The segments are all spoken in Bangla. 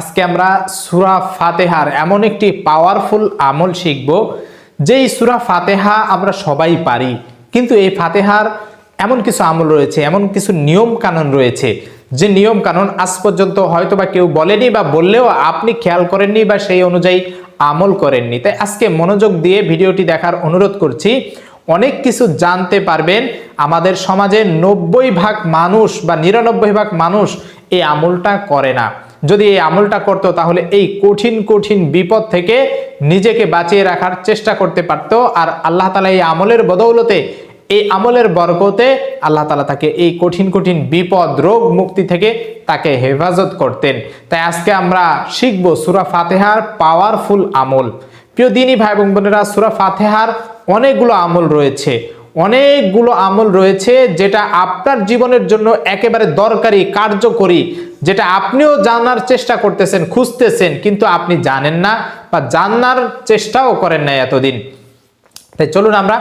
আজকে আমরা সুরা ফাতেহার এমন একটি পাওয়ারফুল আমল শিখব, যেই সুরা ফাতেহা আমরা সবাই পারি। কিন্তু এই ফাতেহার এমন কিছু আমল রয়েছে, এমন কিছু নিয়ম কানুন রয়েছে, যে নিয়ম কানুন আজ পর্যন্ত হয়তো বা কেউ বলেনি বা বললেও আপনি খেয়াল করেননি বা সেই অনুযায়ী আমল করেননি। তাই আজকে মনোযোগ দিয়ে ভিডিওটি দেখার অনুরোধ করছি, অনেক কিছু জানতে পারবেন। আমাদের সমাজে নব্বই ভাগ মানুষ বা নিরানব্বই ভাগ মানুষ এই আমলটা করে না। যদি এই আমলটা করতো, তাহলে এই কঠিন কঠিন বিপদ থেকে নিজেকে বাঁচিয়ে রাখার চেষ্টা করতে পারত। আর আল্লাহ তালা এই আমলের বদৌলতে, এই আমলের বরকতে আল্লাহ তালা তাকে এই কঠিন কঠিন বিপদ, রোগ মুক্তি থেকে তাকে হেফাজত করতেন। তাই আজকে আমরা শিখব সুরা ফাতেহার পাওয়ারফুল আমল। প্রিয় দিনী ভাই এবং বোনেরা, সুরা ফাতেহার অনেকগুলো আমল রয়েছে। অনেকগুলো আমল রয়েছে যেটা আপনার জীবনের জন্য একেবারে দরকারি, কার্যকরী, যেটা আপনিও জানার চেষ্টা করতেছেন, খুঁজতেছেন, কিন্তু আপনি জানেন না বা জানার চেষ্টাও করেন না এতদিন। তাই চলুন আমরা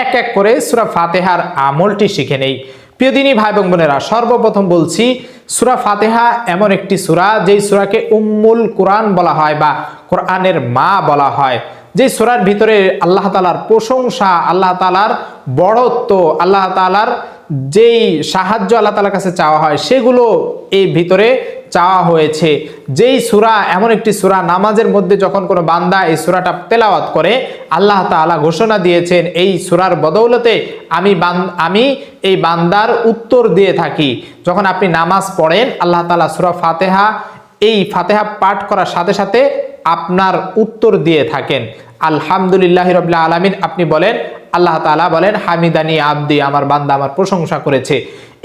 এক এক করে সুরা ফাতেহার আমলটি শিখে নেই। প্রিয়দিনী ভাই এবং বোনেরা, সর্বপ্রথম বলছি, সুরা ফাতেহা এমন একটি সুরা, যেই সুরাকে উম্মুল কোরআন বলা হয় বা কোরআনের মা বলা হয়। যে সুরার ভিতরে আল্লাহ তালার প্রশংসা, আল্লাহ তালার বড়ত্ব, আল্লাহ তালার যেই সাহায্য আল্লাহ তালার কাছে চাওয়া হয়, সেগুলো এই ভিতরে চাওয়া হয়েছে। যেই সুরা, এমন একটি সুরা, নামাজের মধ্যে যখন কোনো বান্দা এই সুরাটা তেলাওয়াত করে, আল্লাহ তাআলা ঘোষণা দিয়েছেন, এই সুরার বদৌলতে আমি আমি এই বান্দার উত্তর দিয়ে থাকি। যখন আপনি নামাজ পড়েন, আল্লাহ তাআলা সুরা ফাতেহা, এই ফাতেহা পাঠ করার সাথে সাথে আপনার উত্তর দিয়ে থাকেন। আলহামদুলিল্লাহ রবিল্লা আলমিন, আপনি বলেন আল্লাহ তালা বলেন, হামিদানি আব্দি, আমার বান্দা আমার প্রশংসা করেছে।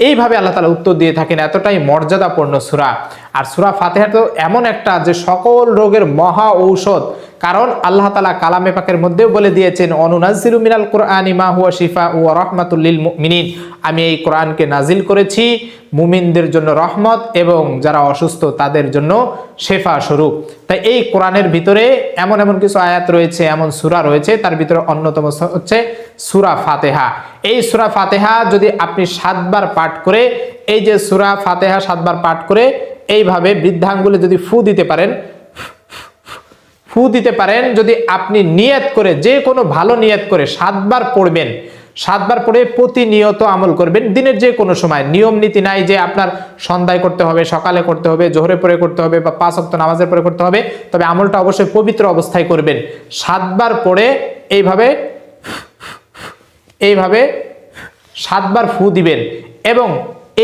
এইভাবে আল্লাহ তালা উত্তর দিয়ে থাকেন, এতটাই মর্যাদাপূর্ণ সুরা। আর সুরা ফাতেহা তো এমন একটা যে সকল রোগের মহা ঔষধ, কারণ আল্লাহ তালা কালামে পাকের মধ্যেও বলে দিয়েছেন অনুনাজিরু মিনাল কোরআন ইমা হুয়া শিফা ও রহমাতুল্লিল মিনিন আমি এই কোরআনকে নাজিল করেছি মুমিনদের জন্য রহমত এবং যারা অসুস্থ তাদের জন্য শেফা স্বরূপ। তাই এই কোরআনের ভিতরে এমন এমন কিছু আয়াত রয়েছে, এমন সুরা রয়েছে, তার ভিতরে অন্যতম হচ্ছে সুরা ফাতেহা। এই সুরা ফাতেহা যদি আপনি সাতবার পাঠ করে, এই যে সুরা ফাতেহা সাতবার পাঠ করে, এইভাবে বৃদ্ধাঙ্গুলে যদি ফু দিতে পারেন, ফু দিতে পারেন, যদি আপনি নিয়ত করে, যে কোনো ভালো নিয়ত করে সাতবার পড়বেন, সাতবার পড়ে প্রতিনিয়ত আমল করবেন, দিনের যে কোনো সময়। নিয়ম নীতি নাই যে আপনার সন্ধ্যায় করতে হবে, সকালে করতে হবে, জোহরে পরে করতে হবে বা পাঁচ অক্ত নামাজের পরে করতে হবে, তবে আমলটা অবশ্যই পবিত্র অবস্থায় করবেন। সাতবার পড়ে এইভাবে এইভাবে সাতবার ফু দিবেন এবং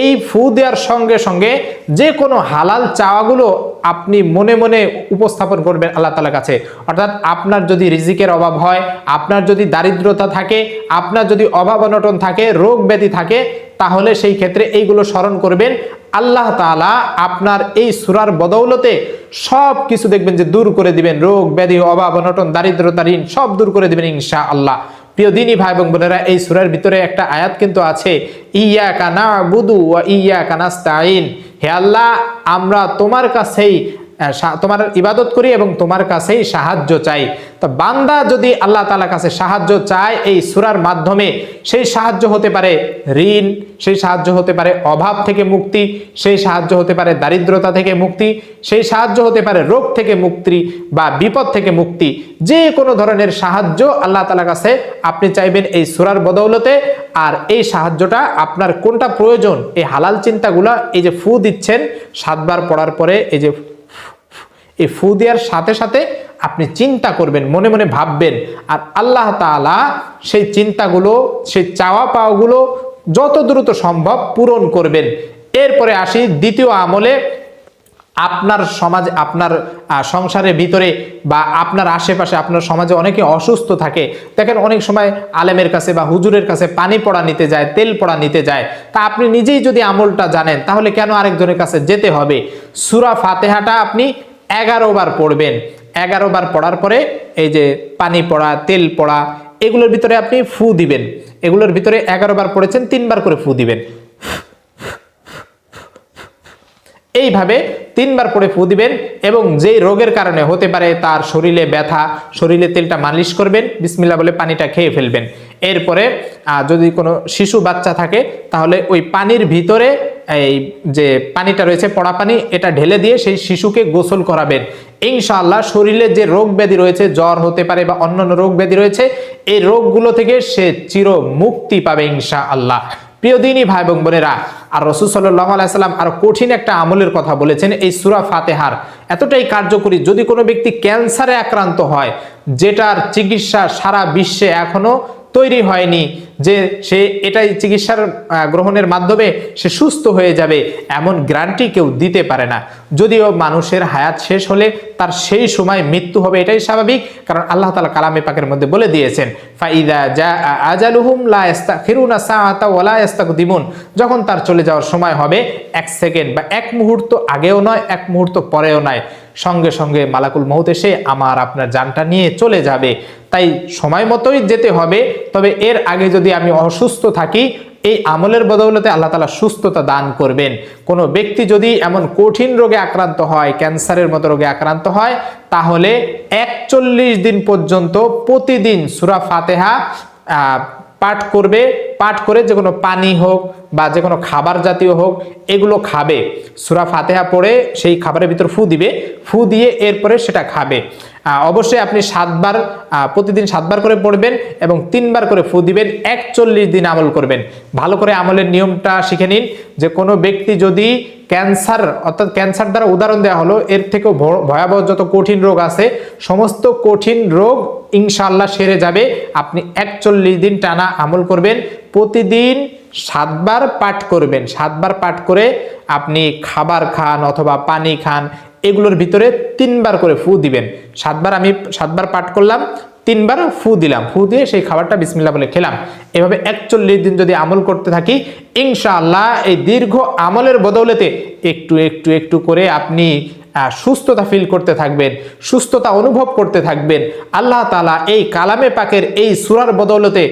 এই ফু দেওয়ার সঙ্গে সঙ্গে যে কোনো হালাল চাওয়াগুলো আপনি মনে মনে উপস্থাপন করবেন আল্লাহ তালার কাছে। অর্থাৎ আপনার যদি রিজিকের অভাব হয়, আপনার যদি দারিদ্রতা থাকে, আপনার যদি অভাব অনটন থাকে, রোগ ব্যাধি থাকে, তাহলে সেই ক্ষেত্রে এইগুলো স্মরণ করবেন। আল্লাহ তালা আপনার এই সুরার বদৌলতে সব কিছু দেখবেন যে দূর করে দিবেন। রোগ ব্যাধি, অভাব, অনটন দারিদ্রতা ঋণ সব দূর করে দিবেন ইনশা আল্লাহ প্রিয় দিনী ভাই এবং বোনেরা, এই সুরের ভিতরে একটা আয়াত কিন্তু আছে ইয়া কানা বুদু ইয়া কানাস্তাইন হে আল্লাহ, আমরা তোমার কাছেই তোমার ইবাদত করি এবং তোমার কাছেই সাহায্য চাই। তো বান্দা যদি আল্লাহ তালা কাছে সাহায্য চায় এই সুরার মাধ্যমে, সেই সাহায্য হতে পারে ঋণ, সেই সাহায্য হতে পারে অভাব থেকে মুক্তি, সেই সাহায্য হতে পারে দারিদ্রতা থেকে মুক্তি, সেই সাহায্য হতে পারে রোগ থেকে মুক্তি বা বিপদ থেকে মুক্তি। যে কোনো ধরনের সাহায্য আল্লাহ তালা কাছে আপনি চাইবেন এই সুরার বদৌলতে, আর এই সাহায্যটা আপনার কোনটা প্রয়োজন, এই হালাল চিন্তাগুলো এই যে ফু দিচ্ছেন, সাতবার পড়ার পরে এই যে এই ফু দেওয়ার সাথে সাথে আপনি চিন্তা করবেন, মনে মনে ভাববেন, আর আল্লাহ তালা সেই চিন্তাগুলো, সেই চাওয়া পাওয়াগুলো যত দ্রুত সম্ভব পূরণ করবেন। এরপরে আসি দ্বিতীয় আমলে, আপনার সমাজ, আপনার সংসারের ভিতরে বা আপনার আশেপাশে, আপনার সমাজে অনেকে অসুস্থ থাকে। দেখেন অনেক সময় আলেমের কাছে বা হুজুরের কাছে পানি পড়া নিতে যায়, তেল পড়া নিতে যায়। তা আপনি নিজেই যদি আমলটা জানেন, তাহলে কেন আরেকজনের কাছে যেতে হবে? সুরা ফাতেহাটা আপনি এগারো বার পড়বেন। এগারো বার পড়ার পরে এই যে পানি পড়া, তেল পড়া, এগুলোর ভিতরে আপনি ফু দিবেন। এগুলোর ভিতরে এগারো বার পড়েছেন তিনবার করে ফু দিবেন। এইভাবে তিনবার পরে ফু দিবেন এবং যেই রোগের কারণে হতে পারে তার শরীরে ব্যথা, শরীরে তেলটা মালিশ করবেন বিসমিল্লা বলে পানিটা খেয়ে ফেলবেন। এরপরে যদি কোনো শিশু বাচ্চা থাকে, তাহলে ওই পানির ভিতরে এই যে পানিটা রয়েছে, পড়া পানি, এটা ঢেলে দিয়ে সেই শিশুকে গোসল করাবেন। ইনশাআল্লাহ শরীরে যে রোগ ব্যাধি রয়েছে, জ্বর হতে পারে বা অন্যান্য রোগ ব্যাধি রয়েছে, এই রোগগুলো থেকে সে চির মুক্তি পাবে ইনশাআল্লাহ। প্রিয় দিনই ভাই এবং বোনেরা, আর রসুল সাল্লাহ আলাইসাল্লাম আর কঠিন একটা আমলের কথা বলেছেন এই সুরা ফাতেহার। এতটাই কার্যকরী, যদি কোনো ব্যক্তি ক্যান্সারে আক্রান্ত হয়, যেটার চিকিৎসা সারা বিশ্বে এখনও তৈরি হয়নি যে সে এটাই চিকিৎসার গ্রহণের মাধ্যমে সে সুস্থ হয়ে যাবে, এমন গ্যারান্টি কেউ দিতে পারে না। যদিও মানুষের হায়াত শেষ হলে তার সেই সময় মৃত্যু হবে এটাই স্বাভাবিক, কারণ আল্লাহ তালা কালামে পাকের মধ্যে বলে দিয়েছেন, ফাইদা যা আজালুহুম লা ইস্তাখিরুনা সাআতা ওয়ালা ইস্তাকদিমুন যখন তার চলে যাওয়ার সময় হবে, এক সেকেন্ড বা এক মুহূর্ত আগেও নয়, এক মুহূর্ত পরেও নয়। সঙ্গে সঙ্গে মালাকুল মৌত এসে আমার আপনার জানটা নিয়ে চলে যাবে। তাই সময় মতোই যেতে হবে, তবে এর আগে যদি আমি অসুস্থ থাকি, এই আমলের বদৌলতে আল্লাহ তালা সুস্থতা দান করবেন। কোনো ব্যক্তি যদি এমন কঠিন রোগে আক্রান্ত হয়, ক্যান্সারের মতো রোগে আক্রান্ত হয়, তাহলে একচল্লিশ দিন পর্যন্ত প্রতিদিন সুরা ফাতেহা পাঠ করবে, পাঠ করে যে কোনো পানি হোক বা যে কোনো খাবার জাতীয় হোক, এগুলো খাবে। সুরা ফাতেহা পড়ে সেই খাবারের ভিতর ফু দিবে। ফু দিয়ে এরপরে সেটা খাবে। অবশ্যই আপনি সাতবার প্রতিদিন সাতবার করে পড়বেন এবং তিনবার করে ফু দিবেন। একচল্লিশ দিন আমল করবেন। ভালো করে আমলের নিয়মটা শিখে নিন যে কোনো ব্যক্তি যদি ক্যান্সার, অর্থাৎ ক্যান্সার দ্বারা উদাহরণ দেওয়া হলো, এর থেকেও ভয়াবহ যত কঠিন রোগ আছে, সমস্ত কঠিন রোগ ইনশাল্লাহ সেরে যাবে। আপনি একচল্লিশ দিন টানা আমল করবেন, প্রতিদিন সাতবার পাঠ করবেন। সাতবার পাঠ করে আপনি খাবার খান অথবা পানি খান, এগুলোর ভিতরে তিনবার করে ফু দিবেন। সাতবার আমি সাতবার পাঠ করলাম তিনবার ফু দিলাম। ফু দিয়ে সেই খাবারটা বিসমিল্লা বলে খেলাম। এভাবে একচল্লিশ দিন যদি আমল করতে থাকি, ইনশাআল্লাহ এই দীর্ঘ আমলের বদৌলতে একটু একটু একটু করে আপনি সুস্থতা ফিল করতে থাকবেন, সুস্থতা অনুভব করতে থাকবেন। আল্লাহ তালা এই কালামে পাকের এই সুরার বদৌলতে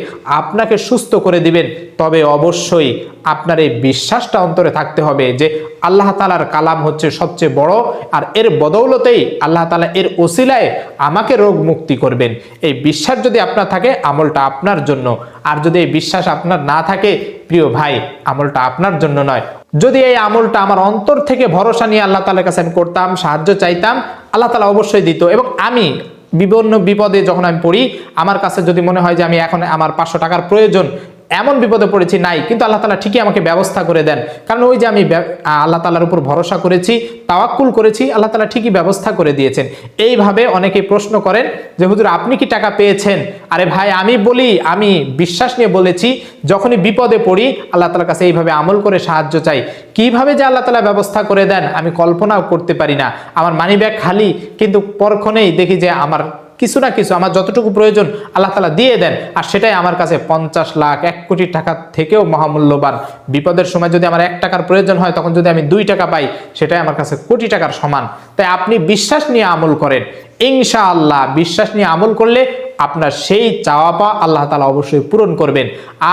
আপনাকে সুস্থ করে দিবেন। তবে অবশ্যই আপনার এই বিশ্বাসটা অন্তরে থাকতে হবে যে আল্লাহ তালার কালাম হচ্ছে সবচেয়ে বড় আর এর বদৌলতেই আল্লাহ তালা এর ওসিলায় আমাকে রোগ মুক্তি করবেন। এই বিশ্বাস যদি আপনার থাকে, আমলটা আপনার জন্য। আর যদি এই বিশ্বাস আপনার না থাকে, প্রিয় ভাই, আমলটা আপনার জন্য নয়। যদি এই আমলটা আমার অন্তর থেকে ভরসা নিয়ে আল্লাহ তালার কাছে আমি করতাম, সাহায্য চাইতাম, আল্লাহ তালা অবশ্যই দিত। এবং আমি বিভিন্ন বিপদে যখন আমি পড়ি, আমার কাছে যদি মনে হয় যে আমি এখন আমার পাঁচশো টাকার প্রয়োজন এমন বিপদে পড়েছি, নাই। কিন্তু আল্লাহ তালা ঠিকই আমাকে ব্যবস্থা করে দেন। কারণ ওই যে আমি আল্লাহ তালার উপর ভরসা করেছি, তাওয়াক্কুল করেছি, আল্লাহ তালা ঠিকই ব্যবস্থা করে দিয়েছেন। এইভাবে অনেকে প্রশ্ন করেন যে, হুজুর, আপনি কি টাকা পেয়েছেন? আরে ভাই, আমি বলি, আমি বিশ্বাস নিয়ে বলেছি, যখনই বিপদে পড়ি, আল্লাহ তালার কাছে এইভাবে আমল করে সাহায্য চাই। কীভাবে যে আল্লাহ তালা ব্যবস্থা করে দেন, আমি কল্পনাও করতে পারি না। আমার মানি ব্যাগ খালি, কিন্তু পরক্ষণেই দেখি যে, আমার কিছু না কিছু আমার যতটুকু প্রয়োজন আল্লাহ তালা দিয়ে দেন। আর সেটাই আমার কাছে পঞ্চাশ লাখ, এক কোটি টাকা থেকেও মহামূল্যবান। বিপদের সময় যদি আমার এক টাকার প্রয়োজন হয়, তখন যদি আমি দুই টাকা পাই, সেটাই আমার কাছে কোটি টাকার সমান। তাই আপনি বিশ্বাস নিয়ে আমল করেন। ইনশাআল্লাহ, বিশ্বাস নিয়ে আমল করলে আপনার সেই চাওয়া পাওয়া আল্লাহ তালা অবশ্যই পূরণ করবেন।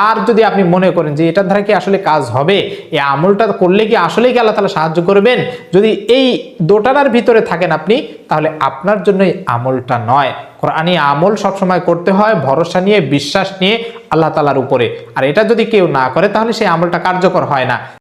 আর যদি আপনি মনে করেন যে এটার দ্বারা কি আসলে কাজ হবে, এই আমলটা করলে কি আসলেই কি আল্লাহ তালা সাহায্য করবেন? যদি এই দোটানার ভিতরে থাকেন আপনি, তাহলে আপনার জন্য এই আমলটা নয়। কোরআনি আমল সবসময় করতে হয়, ভরসা নিয়ে, বিশ্বাস নিয়ে আল্লাহ তালার উপরে। আর এটা যদি কেউ না করে, তাহলে সেই আমলটা কার্যকর হয় না।